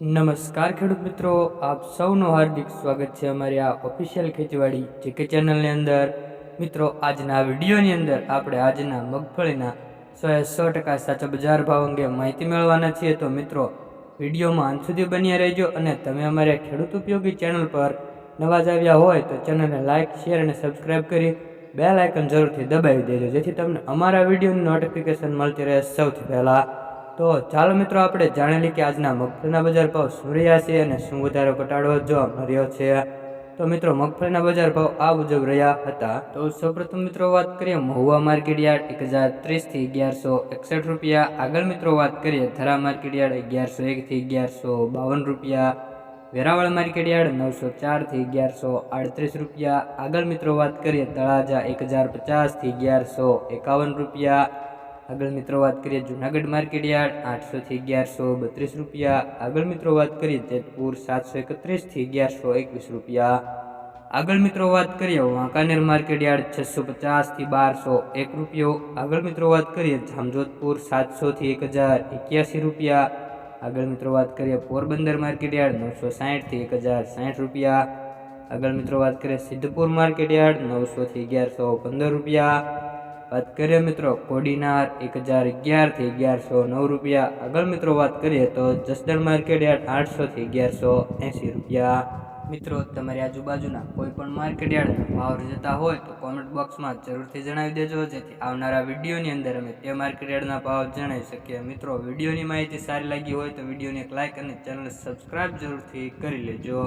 નમસ્કાર ખેડૂત મિત્રો, આપ સૌનું હાર્દિક સ્વાગત છે અમારી આ ઓફિશિયલ ખેતીવાડી જીકે ચેનલની અંદર. મિત્રો, આજના વિડીયોની અંદર આપણે આજના મગફળીના સો એ સો ટકા સાચા બજાર ભાવ અંગે માહિતી મેળવવાના છીએ. તો મિત્રો, વિડીયોમાં અંત સુધી બન્યા રહેજો અને તમે અમારી ખેડૂત ઉપયોગી ચેનલ પર નવા જ આવ્યા હોય તો ચેનલને લાઇક શેર અને સબસ્ક્રાઈબ કરી બે લાયકન જરૂરથી દબાવી દેજો, જેથી તમને અમારા વિડીયોની નોટિફિકેશન મળતી રહે સૌથી પહેલાં. તો ચાલો મિત્રો આપણે જાણેલી કે આજના મગફળીના બજાર ભાવ શું રહ્યા છે અને શું વધારો ઘટાડો જોવા મળ્યો છે. તો મિત્રો, મગફળીના બજાર ભાવ આ મુજબ રહ્યા હતા. તો સૌપ્રથમ મિત્રો વાત કરીએ મહુવા માર્કેટ યાર્ડ એક હજાર ત્રીસથી અગિયારસો એકસઠ રૂપિયા. આગળ મિત્રો વાત કરીએ ધરા માર્કેટ યાર્ડ અગિયારસો એકથી અગિયારસો બાવન રૂપિયા. વેરાવળ માર્કેટ યાર્ડ નવસો ચારથી અગિયારસો આડત્રીસ રૂપિયા. આગળ મિત્રો વાત કરીએ તળાજા એક હજાર પચાસથી અગિયારસો એકાવન રૂપિયા. આગળ મિત્રો વાત કરીએ જુનાગઢ માર્કેટ યાર્ડ આઠસોથી અગિયારસો બત્રીસ રૂપિયા. આગળ મિત્રો વાત કરીએ જેતપુર સાતસો એકત્રીસથી અગિયારસો એકવીસ રૂપિયા. આગળ મિત્રો વાત કરીએ વાંકાનેર માર્કેટ યાર્ડ, છસો પચાસથી બારસો એક રૂપિયો. આગળ મિત્રો વાત કરીએ જામજોધપુર સાતસોથી એક હજાર એક્યાસી રૂપિયા. આગળ મિત્રો વાત કરીએ પોરબંદર માર્કેટ યાર્ડ, નવસો સાહીઠથી એક હજાર સાહીઠ રૂપિયા. આગળ મિત્રો વાત કરીએ સિદ્ધપુર માર્કેટ યાર્ડ નવસોથી અગિયારસો પંદર રૂપિયા. વાત કરીએ મિત્રો, કોડીનાર એક હજાર અગિયારથી અગિયારસો નવ રૂપિયા. આગળ મિત્રો વાત કરીએ તો જસદણ માર્કેટ યાર્ડ આઠસોથી અગિયારસો એંસી રૂપિયા. મિત્રો, તમારી આજુબાજુના કોઈ પણ માર્કેટ યાર્ડના ભાવ જતા હોય તો કોમેન્ટ બોક્સમાં જરૂરથી જણાવી દેજો, જેથી આવનારા વિડીયોની અંદર અમે તે માર્કેટ યાર્ડના ભાવ જણાવી શકીએ. મિત્રો, વિડીયોની માહિતી સારી લાગી હોય તો વિડીયોને એક લાઇક અને ચેનલ સબસ્ક્રાઇબ જરૂરથી કરી લેજો.